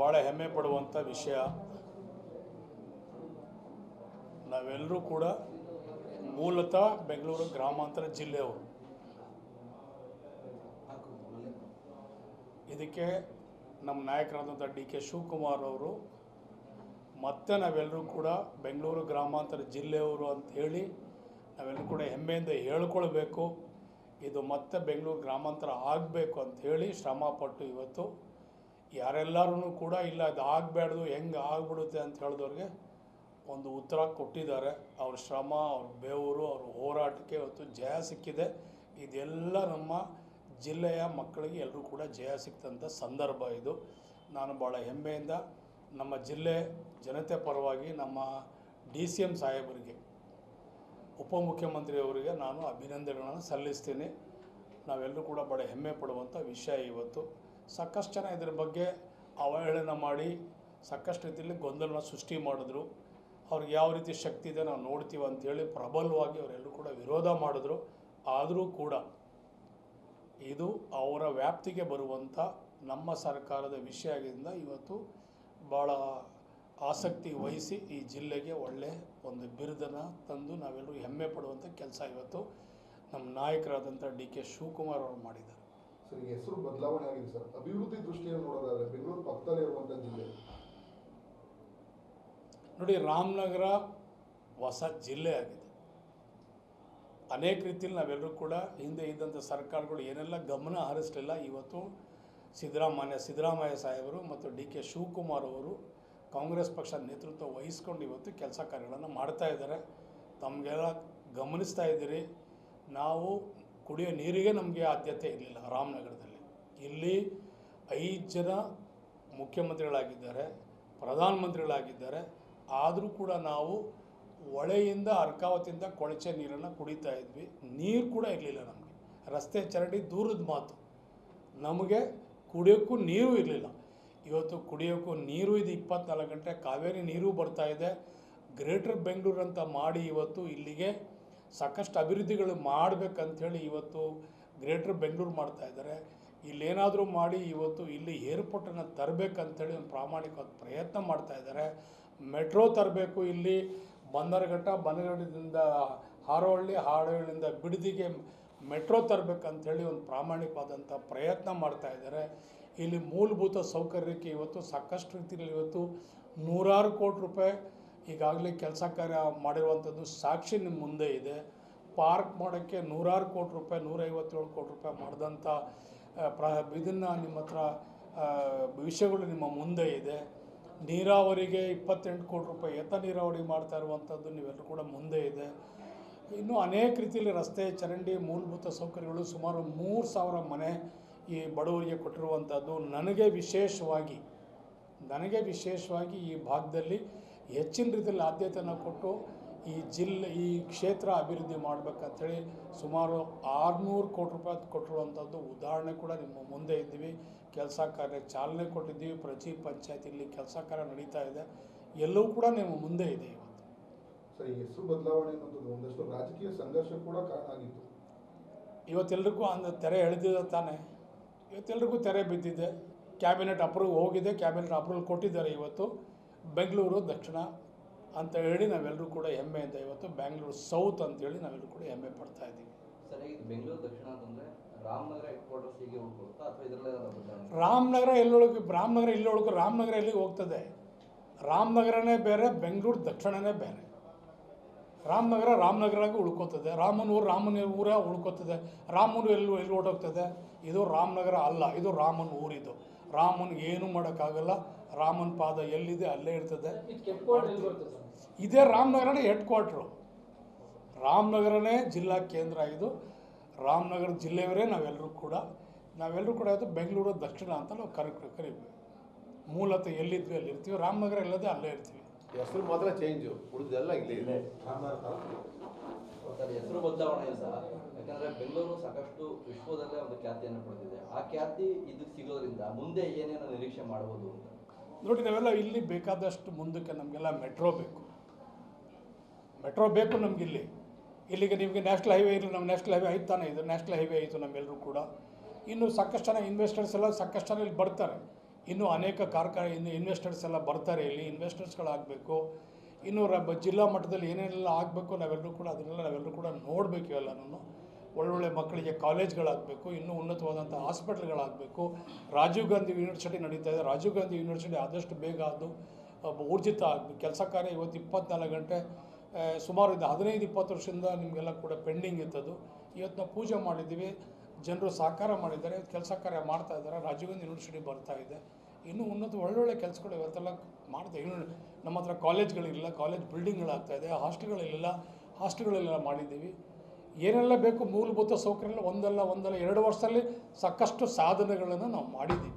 ಭಾಳ ಹೆಮ್ಮೆ ಪಡುವಂಥ ವಿಷಯ. ನಾವೆಲ್ಲರೂ ಕೂಡ ಮೂಲತಃ ಬೆಂಗಳೂರು ಗ್ರಾಮಾಂತರ ಜಿಲ್ಲೆಯವರು. ಇದಕ್ಕೆ ನಮ್ಮ ನಾಯಕರಾದಂಥ ಡಿ ಕೆ ಶಿವಕುಮಾರ್ ಅವರು, ಮತ್ತೆ ನಾವೆಲ್ಲರೂ ಕೂಡ ಬೆಂಗಳೂರು ಗ್ರಾಮಾಂತರ ಜಿಲ್ಲೆಯವರು ಅಂತ ಹೇಳಿ ನಾವೆಲ್ಲರೂ ಕೂಡ ಹೆಮ್ಮೆಯಿಂದ ಹೇಳ್ಕೊಳ್ಬೇಕು. ಇದು ಮತ್ತೆ ಬೆಂಗಳೂರು ಗ್ರಾಮಾಂತರ ಆಗಬೇಕು ಅಂತ ಹೇಳಿ ಶ್ರಮಪಟ್ಟು ಇವತ್ತು ಯಾರೆಲ್ಲರೂ ಕೂಡ ಇಲ್ಲ ಅದು ಆಗಬೇಡ್ದು ಹೆಂಗೆ ಆಗ್ಬಿಡುತ್ತೆ ಅಂತ ಹೇಳಿದವ್ರಿಗೆ ಒಂದು ಉತ್ತರ ಕೊಟ್ಟಿದ್ದಾರೆ. ಅವ್ರ ಶ್ರಮ, ಅವ್ರ ಬೆವರು, ಅವ್ರ ಹೋರಾಟಕ್ಕೆ ಇವತ್ತು ಜಯ ಸಿಕ್ಕಿದೆ. ಇದೆಲ್ಲ ನಮ್ಮ ಜಿಲ್ಲೆಯ ಮಕ್ಕಳಿಗೆ ಎಲ್ಲರೂ ಕೂಡ ಜಯ ಸಿಕ್ತಂಥ ಸಂದರ್ಭ ಇದು. ನಾನು ಭಾಳ ಹೆಮ್ಮೆಯಿಂದ ನಮ್ಮ ಜಿಲ್ಲೆ ಜನತೆ ಪರವಾಗಿ ನಮ್ಮ ಡಿ ಸಿ ಎಂ ಸಾಹೇಬರಿಗೆ, ಉಪಮುಖ್ಯಮಂತ್ರಿಯವರಿಗೆ ನಾನು ಅಭಿನಂದನೆಗಳನ್ನು ಸಲ್ಲಿಸ್ತೀನಿ. ನಾವೆಲ್ಲರೂ ಕೂಡ ಭಾಳ ಹೆಮ್ಮೆ ಪಡುವಂಥ ವಿಷಯ ಇವತ್ತು. ಸಾಕಷ್ಟು ಜನ ಇದ್ರ ಬಗ್ಗೆ ಅವಹೇಳನ ಮಾಡಿ ಸಾಕಷ್ಟು ರೀತಿಯಲ್ಲಿ ಗೊಂದಲನ ಸೃಷ್ಟಿ ಮಾಡಿದ್ರು. ಅವ್ರಿಗೆ ಯಾವ ರೀತಿ ಶಕ್ತಿ ಇದೆ ನಾವು ನೋಡ್ತೀವಿ ಅಂತೇಳಿ ಪ್ರಬಲವಾಗಿ ಅವರೆಲ್ಲರೂ ಕೂಡ ವಿರೋಧ ಮಾಡಿದ್ರು. ಆದರೂ ಕೂಡ ಇದು ಅವರ ವ್ಯಾಪ್ತಿಗೆ ಬರುವಂಥ ನಮ್ಮ ಸರ್ಕಾರದ ವಿಷಯ ಆಗಿದ್ದರಿಂದ ಇವತ್ತು ಭಾಳ ಆಸಕ್ತಿ ವಹಿಸಿ ಈ ಜಿಲ್ಲೆಗೆ ಒಳ್ಳೆ ಒಂದು ಬಿರುದನ್ನು ತಂದು ನಾವೆಲ್ಲರೂ ಹೆಮ್ಮೆ ಪಡುವಂಥ ಕೆಲಸ ಇವತ್ತು ನಮ್ಮ ನಾಯಕರಾದಂಥ ಡಿ ಕೆ ಶಿವಕುಮಾರ್ ಅವರು ಮಾಡಿದ್ದಾರೆ. ಸರ್ ಹೆಸರು ಬದಲಾವಣೆ ಆಗಿದೆ ಸರ್. ಅಭಿವೃದ್ಧಿ ದೃಷ್ಟಿಯಲ್ಲಿ ನೋಡೋದಾದ್ರೆ ಬೆಂಗಳೂರು ಪಕ್ಕದಲ್ಲಿ ಇರುವಂತ ಜಿಲ್ಲೆ. ನೋಡಿ, ರಾಮನಗರ ಹೊಸ ಜಿಲ್ಲೆ ಆಗಿದೆ. ಅನೇಕ ರೀತಿಯಲ್ಲಿ ನಾವೆಲ್ಲರೂ ಕೂಡ ಹಿಂದೆ ಇದ್ದಂಥ ಸರ್ಕಾರಗಳು ಏನೆಲ್ಲ ಗಮನ ಹರಿಸಲಿಲ್ಲ, ಇವತ್ತು ಸಿದ್ದರಾಮಯ್ಯ ಸಿದ್ದರಾಮಯ್ಯ ಸಾಹೇಬರು ಮತ್ತು ಡಿ ಕೆ ಶಿವಕುಮಾರ್ ಅವರು ಕಾಂಗ್ರೆಸ್ ಪಕ್ಷ ನೇತೃತ್ವ ವಹಿಸ್ಕೊಂಡು ಇವತ್ತು ಕೆಲಸ ಕಾರ್ಯಗಳನ್ನು ಮಾಡ್ತಾ ಇದ್ದಾರೆ. ತಮಗೆಲ್ಲ ಗಮನಿಸ್ತಾ ಇದ್ದೀರಿ. ನಾವು ಕುಡಿಯೋ ನೀರಿಗೆ ನಮಗೆ ಆದ್ಯತೆ ಇರಲಿಲ್ಲ ರಾಮನಗರದಲ್ಲಿ. ಇಲ್ಲಿ ಐದು ಜನ ಮುಖ್ಯಮಂತ್ರಿಗಳಾಗಿದ್ದಾರೆ, ಪ್ರಧಾನಮಂತ್ರಿಗಳಾಗಿದ್ದಾರೆ. ಆದರೂ ಕೂಡ ನಾವು ಹೊಳೆಯಿಂದ ಅರ್ಕಾವತಿಯಿಂದ ಕೊಳಚೆ ನೀರನ್ನು ಕುಡಿತಾ ಇದ್ವಿ. ನೀರು ಕೂಡ ಇರಲಿಲ್ಲ ನಮಗೆ. ರಸ್ತೆ ಚರಂಡಿ ದೂರದ ಮಾತು. ನಮಗೆ ಕುಡಿಯೋಕ್ಕೂ ನೀರು ಇರಲಿಲ್ಲ. ಇವತ್ತು ಕುಡಿಯೋಕ್ಕೂ ನೀರು ಇದೆ ಇಪ್ಪತ್ನಾಲ್ಕು ಗಂಟೆ ಕಾವೇರಿ ನೀರು ಇದೆ. ಗ್ರೇಟರ್ ಬೆಂಗಳೂರು ಅಂತ ಮಾಡಿ ಇವತ್ತು ಇಲ್ಲಿಗೆ ಸಾಕಷ್ಟು ಅಭಿವೃದ್ಧಿಗಳು ಮಾಡಬೇಕಂಥೇಳಿ ಇವತ್ತು ಗ್ರೇಟರ್ ಬೆಂಗಳೂರು ಮಾಡ್ತಾ ಇದ್ದಾರೆ. ಇಲ್ಲೇನಾದರೂ ಮಾಡಿ ಇವತ್ತು ಇಲ್ಲಿ ಏರ್ಪೋರ್ಟನ್ನು ತರಬೇಕಂಥೇಳಿ ಒಂದು ಪ್ರಾಮಾಣಿಕವಾದ ಪ್ರಯತ್ನ ಮಾಡ್ತಾ ಇದ್ದಾರೆ. ಮೆಟ್ರೋ ತರಬೇಕು ಇಲ್ಲಿ. ಬಂದರಘಟ್ಟ, ಬಂದರಘಟ್ಟದಿಂದ ಹಾರೋಹಳ್ಳಿ, ಹಾರೋಹಳ್ಳಿಯಿಂದ ಬಿಡದಿಗೆ ಮೆಟ್ರೋ ತರಬೇಕಂಥೇಳಿ ಒಂದು ಪ್ರಾಮಾಣಿಕವಾದಂಥ ಪ್ರಯತ್ನ ಮಾಡ್ತಾ ಇದ್ದಾರೆ. ಇಲ್ಲಿ ಮೂಲಭೂತ ಸೌಕರ್ಯಕ್ಕೆ ಇವತ್ತು ಸಾಕಷ್ಟು ರೀತಿಯಲ್ಲಿ ಇವತ್ತು ನೂರಾರು ಕೋಟಿ ರೂಪಾಯಿ ಈಗಾಗಲೇ ಕೆಲಸ ಕಾರ್ಯ ಮಾಡಿರುವಂಥದ್ದು ಸಾಕ್ಷಿ ನಿಮ್ಮ ಮುಂದೆ ಇದೆ. ಪಾರ್ಕ್ ಮಾಡೋಕ್ಕೆ ನೂರಾರು ಕೋಟಿ ರೂಪಾಯಿ, ನೂರೈವತ್ತೇಳು ಕೋಟಿ ರೂಪಾಯಿ ಮಾಡಿದಂಥ ಪ್ರ ಇದನ್ನು ನಿಮ್ಮ ಹತ್ರ ವಿಷಯಗಳು ನಿಮ್ಮ ಮುಂದೆ ಇದೆ. ನೀರಾವರಿಗೆ ಇಪ್ಪತ್ತೆಂಟು ಕೋಟಿ ರೂಪಾಯಿ, ಎತ್ತ ನೀರಾವರಿ ಮಾಡ್ತಾ ಇರುವಂಥದ್ದು ನೀವೆಲ್ಲರೂ ಕೂಡ ಮುಂದೆ ಇದೆ. ಇನ್ನೂ ಅನೇಕ ರೀತಿಯಲ್ಲಿ ರಸ್ತೆ, ಚರಂಡಿ, ಮೂಲಭೂತ ಸೌಕರ್ಯಗಳು ಸುಮಾರು ಮೂರು ಸಾವಿರ ಮನೆ ಈ ಬಡವರಿಗೆ ಕೊಟ್ಟಿರುವಂಥದ್ದು. ನನಗೆ ವಿಶೇಷವಾಗಿ ನನಗೆ ವಿಶೇಷವಾಗಿ ಈ ಭಾಗದಲ್ಲಿ ಹೆಚ್ಚಿನ ರೀತಿಯಲ್ಲಿ ಆದ್ಯತೆಯನ್ನು ಕೊಟ್ಟು ಈ ಜಿಲ್ಲೆ ಈ ಕ್ಷೇತ್ರ ಅಭಿವೃದ್ಧಿ ಮಾಡಬೇಕಂಥೇಳಿ ಸುಮಾರು ಆರುನೂರು ಕೋಟಿ ರೂಪಾಯಿ ಕೊಟ್ಟಿರುವಂಥದ್ದು ಉದಾಹರಣೆ ಕೂಡ ನಿಮ್ಮ ಮುಂದೆ ಇದ್ದೀವಿ. ಕೆಲಸ ಕಾರ್ಯ ಚಾಲನೆ ಕೊಟ್ಟಿದ್ದೀವಿ. ಪ್ರತಿ ಪಂಚಾಯತಿಯಲ್ಲಿ ಕೆಲಸ ಕಾರ್ಯ ನಡೀತಾ ಇದೆ. ಎಲ್ಲವೂ ಕೂಡ ನಿಮ್ಮ ಮುಂದೆ ಇದೆ ಇವತ್ತು. ಸರ್ ಈ ಹೆಸರು ಬದಲಾವಣೆ ಅನ್ನೋದು ಒಂದಷ್ಟು ರಾಜಕೀಯ ಸಂಘರ್ಷ ಕೂಡ ಕಾರಣ ಆಗಿತ್ತು. ಇವತ್ತೆಲ್ರಿಗೂ ಅಂದ ತೆರೆ ಎಳೆದಿದೆ ತಾನೆ. ಇವತ್ತೆಲ್ರಿಗೂ ತೆರೆ ಬಿದ್ದಿದೆ. ಕ್ಯಾಬಿನೆಟ್ ಅಪ್ರೂವ್ ಹೋಗಿದೆ. ಕ್ಯಾಬಿನೆಟ್ ಅಪ್ರೂವಲ್ ಕೊಟ್ಟಿದ್ದಾರೆ ಇವತ್ತು. ಬೆಂಗಳೂರು ದಕ್ಷಿಣ ಅಂತ ಹೇಳಿ ನಾವೆಲ್ಲರೂ ಕೂಡ ಹೆಮ್ಮೆಯಿಂದ ಇವತ್ತು ಬೆಂಗಳೂರು ಸೌತ್ ಅಂತೇಳಿ ನಾವೆಲ್ಲರೂ ಕೂಡ ಹೆಮ್ಮೆ ಪಡ್ತಾ ಇದ್ದೀವಿ. ಸರಿಯಾಗಿ ಬೆಂಗಳೂರು ದಕ್ಷಿಣ ಅಂತಂದ್ರೆ ರಾಮನಗರ ಅಥವಾ ರಾಮನಗರ ಎಲ್ಲೊಳಗೆ ರಾಮನಗರ ಇಲ್ಲೊಳಗೆ ರಾಮನಗರ ಎಲ್ಲಿಗೆ ಹೋಗ್ತದೆ? ರಾಮನಗರನೇ ಬೇರೆ ಬೆಂಗಳೂರು ದಕ್ಷಿಣನೇ ಬೇರೆ. ರಾಮನಗರ ರಾಮನಗರಾಗಿ ಉಳ್ಕೋತದೆ. ರಾಮನ ಊರು ರಾಮನ ಊರ ಉಳ್ಕೋತದೆ. ರಾಮನು ಎಲ್ಲೂ ಎಲ್ಲಿ ಹೊರಟೋಗ್ತದೆ ಇದು ರಾಮನಗರ ಅಲ್ಲ ಇದು ರಾಮನ ಊರಿದು. ರಾಮನಿಗೆ ಏನೂ ಮಾಡೋಕ್ಕಾಗಲ್ಲ, ರಾಮನ ಪಾದ ಎಲ್ಲಿದೆ ಅಲ್ಲೇ ಇರ್ತದೆ. ಇದೇ ರಾಮನಗರನೇ ಹೆಡ್ ಕ್ವಾರ್ಟ್ರು ರಾಮನಗರನೇ ಜಿಲ್ಲಾ ಕೇಂದ್ರ ಇದು. ರಾಮನಗರ ಜಿಲ್ಲೆಯವರೇ ನಾವೆಲ್ಲರೂ ಕೂಡ. ನಾವೆಲ್ಲರೂ ಕೂಡ ಅದು ಬೆಂಗಳೂರು ದಕ್ಷಿಣ ಅಂತ ನಾವು ಕರಿ ಕರಿತೀವಿ ಮೂಲತಃ ಎಲ್ಲಿದ್ವಿ ಅಲ್ಲಿರ್ತೀವಿ. ರಾಮನಗರ ಇಲ್ಲದೆ ಅಲ್ಲೇ ಇರ್ತೀವಿ. ಹೆಸರು ಮಾತ್ರ ಚೇಂಜ್ ಉಳಿದೆಲ್ಲ ಇಲ್ಲಿ ಇದೆ. ಸರ್ ಹೆಸರು ಬದಲಾವಣೆ ಇಲ್ಲ ಯಾಕಂದ್ರೆ ಬೆಂಗಳೂರು ಸಾಕಷ್ಟು ವಿಶ್ವದಲ್ಲೇ ಒಂದು ಖ್ಯಾತಿಯನ್ನು ಪಡೆದಿದೆ. ಆ ಖ್ಯಾತಿ ಇದು ಸಿಗೋದ್ರಿಂದ ಮುಂದೆ ಏನೇನು ನಿರೀಕ್ಷೆ ಮಾಡಬಹುದು ಅಂತ? ನೋಡಿ ನಾವೆಲ್ಲ ಇಲ್ಲಿ ಬೇಕಾದಷ್ಟು ಮುಂದಕ್ಕೆ ನಮಗೆಲ್ಲ ಮೆಟ್ರೋ ಬೇಕು. ಮೆಟ್ರೋ ಬೇಕು ನಮಗಿಲ್ಲಿ. ಇಲ್ಲಿಗೆ ನಿಮಗೆ ನ್ಯಾಷನಲ್ ಹೈವೇ ಇಲ್ಲ ನಮ್ಮ ನ್ಯಾಷನಲ್ ಹೈವೇ ಆಯ್ತು ತಾನೇ ಇದು. ನ್ಯಾಷನಲ್ ಹೈವೇ ಆಯಿತು ನಮ್ಮೆಲ್ಲರೂ ಕೂಡ. ಇನ್ನು ಸಾಕಷ್ಟು ಜನ ಇನ್ವೆಸ್ಟರ್ಸ್ ಎಲ್ಲ ಸಾಕಷ್ಟು ಜನ ಇಲ್ಲಿ ಬರ್ತಾರೆ. ಇನ್ನೂ ಅನೇಕ ಕಾರ್ಖಾನೆ, ಇನ್ನು ಇನ್ವೆಸ್ಟರ್ಸ್ ಎಲ್ಲ ಬರ್ತಾರೆ ಇಲ್ಲಿ ಇನ್ವೆಸ್ಟರ್ಸ್ಗಳಾಗಬೇಕು ಇನ್ನು ರ ಜಿಲ್ಲಾ ಮಟ್ಟದಲ್ಲಿ ಏನೇನೆಲ್ಲ ಆಗಬೇಕು ನಾವೆಲ್ಲರೂ ಕೂಡ ಅದನ್ನೆಲ್ಲ ನಾವೆಲ್ಲರೂ ಕೂಡ ನೋಡಬೇಕು ಎಲ್ಲನೂ ಒಳ್ಳೊಳ್ಳೆ ಮಕ್ಕಳಿಗೆ ಕಾಲೇಜ್ಗಳಾಗಬೇಕು ಇನ್ನೂ ಉನ್ನತವಾದಂಥ ಹಾಸ್ಪಿಟ್ಲ್ಗಳಾಗಬೇಕು ರಾಜೀವ್ ಗಾಂಧಿ ಯೂನಿವರ್ಸಿಟಿ ನಡೀತಾ ಇದೆ. ರಾಜೀವ್ ಗಾಂಧಿ ಯೂನಿವರ್ಸಿಟಿ ಆದಷ್ಟು ಬೇಗ ಅದು ಊರ್ಜಿತ ಆಗಬೇಕು ಕೆಲಸ ಕಾರ್ಯ ಇವತ್ತು ಇಪ್ಪತ್ನಾಲ್ಕು ಗಂಟೆ ಸುಮಾರು ಇದು ಹದಿನೈದು, ಇಪ್ಪತ್ತು ವರ್ಷದಿಂದ ನಿಮಗೆಲ್ಲ ಕೂಡ ಪೆಂಡಿಂಗ್ ಇತ್ತದು. ಇವತ್ತು ನಾವು ಪೂಜೆ ಮಾಡಿದ್ದೀವಿ. ಜನರು ಸಹಕಾರ ಮಾಡಿದ್ದಾರೆ. ಕೆಲಸ ಕಾರ್ಯ ಮಾಡ್ತಾ ಇದ್ದಾರೆ. ರಾಜೀವ್ ಗಾಂಧಿ ಯೂನಿವರ್ಸಿಟಿ ಬರ್ತಾ ಇದೆ. ಇನ್ನೂ ಉನ್ನತ ಒಳ್ಳೊಳ್ಳೆ ಕೆಲಸಗಳು ಇವತ್ತೆಲ್ಲ ಮಾಡ್ತಾ ಇನ್ನು ನಮ್ಮ ಹತ್ರ ಕಾಲೇಜ್ಗಳಿಲ್ಲ, ಕಾಲೇಜ್ ಬಿಲ್ಡಿಂಗ್ಗಳಾಗ್ತಾಯಿದೆ ಹಾಸ್ಟೆಲ್ಗಳಿಲ್ಲ ಹಾಸ್ಟೆಲ್ಗಳೆಲ್ಲ ಮಾಡಿದ್ದೀವಿ. ಏನೆಲ್ಲ ಬೇಕು, ಮೂಲಭೂತ ಸೌಕರ್ಯ ಒಂದಲ್ಲ ಒಂದಲ್ಲ, ಎರಡು ವರ್ಷದಲ್ಲಿ ಸಾಕಷ್ಟು ಸಾಧನೆಗಳನ್ನು ನಾವು ಮಾಡಿದ್ದೀವಿ.